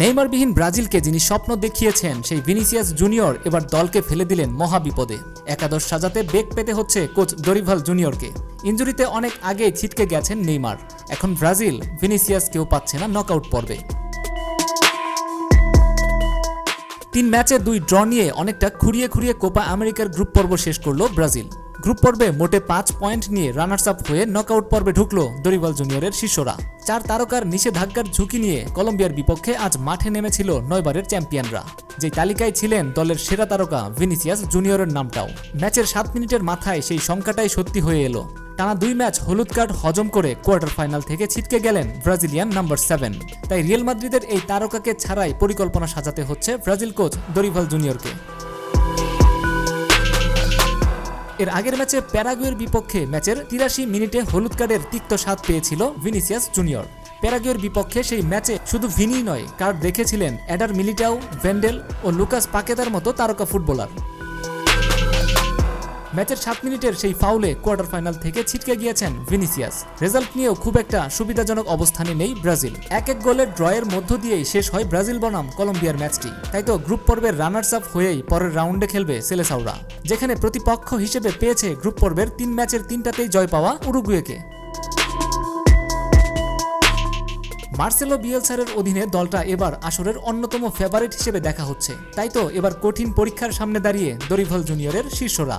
নেইমারবিহীন ব্রাজিলকে যিনি স্বপ্ন দেখিয়েছেন, সেই ভিনিসিয়াস জুনিয়র এবার দলকে ফেলে দিলেন মহাবিপদে। একাদশ সাজাতে বেগ পেতে হচ্ছে কোচ ডরিভাল জুনিয়রকে। ইঞ্জুরিতে অনেক আগেই ছিটকে গেছেন নেইমার। এখন ব্রাজিল ভিনিসিয়াসকেও পাচ্ছে না নকআউট পর্বে। তিন ম্যাচে দুই ড্র নিয়ে অনেকটা খুঁড়িয়ে খুঁড়িয়ে কোপা আমেরিকার গ্রুপ পর্ব শেষ করল ব্রাজিল। গ্রুপ পর্বে মোটে পাঁচ পয়েন্ট নিয়ে রানার্স আপ হয়ে নকআউট পর্বে ঢুকলো দরিবাল জুনিয়রের শিষ্যরা। চার তারকার নিষেধাজ্ঞার ঝুঁকি নিয়ে কলম্বিয়ার বিপক্ষে আজ মাঠে নেমেছিল নয়বারের চ্যাম্পিয়নরা। যে তালিকায় ছিলেন দলের সেরা তারকা ভিনিসিয়াস জুনিয়রের নামটাও। ম্যাচের সাত মিনিটের মাথায় সেই সংখ্যাটাই সত্যি হয়ে এলো। টানা দুই ম্যাচ হলুদ কার্ড হজম করে কোয়ার্টার ফাইনাল থেকে ছিটকে গেলেন ব্রাজিলিয়ান নাম্বার সেভেন। তাই রিয়েল মাদ্রিদের এই তারকাকে ছাড়াই পরিকল্পনা সাজাতে হচ্ছে ব্রাজিল কোচ দরিভাল জুনিয়রকে। এর আগের ম্যাচে প্যারাগুয়ের বিপক্ষে ম্যাচের তিরাশি মিনিটে হলুদ কার্ডের তিক্ত স্বাদ পেয়েছিল ভিনিসিয়াস জুনিয়র। প্যারাগুয়ের বিপক্ষে সেই ম্যাচে শুধু ভিনি নয়, কার্ড দেখেছিলেন অ্যাডার মিলিটাও, ভেন্ডেল ও লুকাস পাকেদার মতো তারকা ফুটবলার। ম্যাচের সাত মিনিটের সেই ফাউলে কোয়ার্টার ফাইনাল থেকে ছিটকে গিয়েছেন ভিনিসিয়াস। রেজাল্ট নিয়েও খুব একটা সুবিধাজনক অবস্থানে নেই ব্রাজিল। এক এক গোলের ড্রয়ের মধ্য দিয়েই শেষ হয় ব্রাজিল বনাম কলম্বিয়ার ম্যাচটি। তাই তো গ্রুপ পর্বের রানার্স আপ হয়েই পরের রাউন্ডে খেলবে সেলেসাউরা। যেখানে প্রতিপক্ষ হিসেবে পেয়েছে গ্রুপ পর্বের তিন ম্যাচের তিনটাতেই জয় পাওয়া উরুগুয়েকে। মার্সেলো বিয়েলসারের অধীনে দলটা এবার আসরের অন্যতম ফেভারিট হিসেবে দেখা হচ্ছে। তাই তো এবার কঠিন পরীক্ষার সামনে দাঁড়িয়ে দরিভাল জুনিয়রের শীর্ষরা।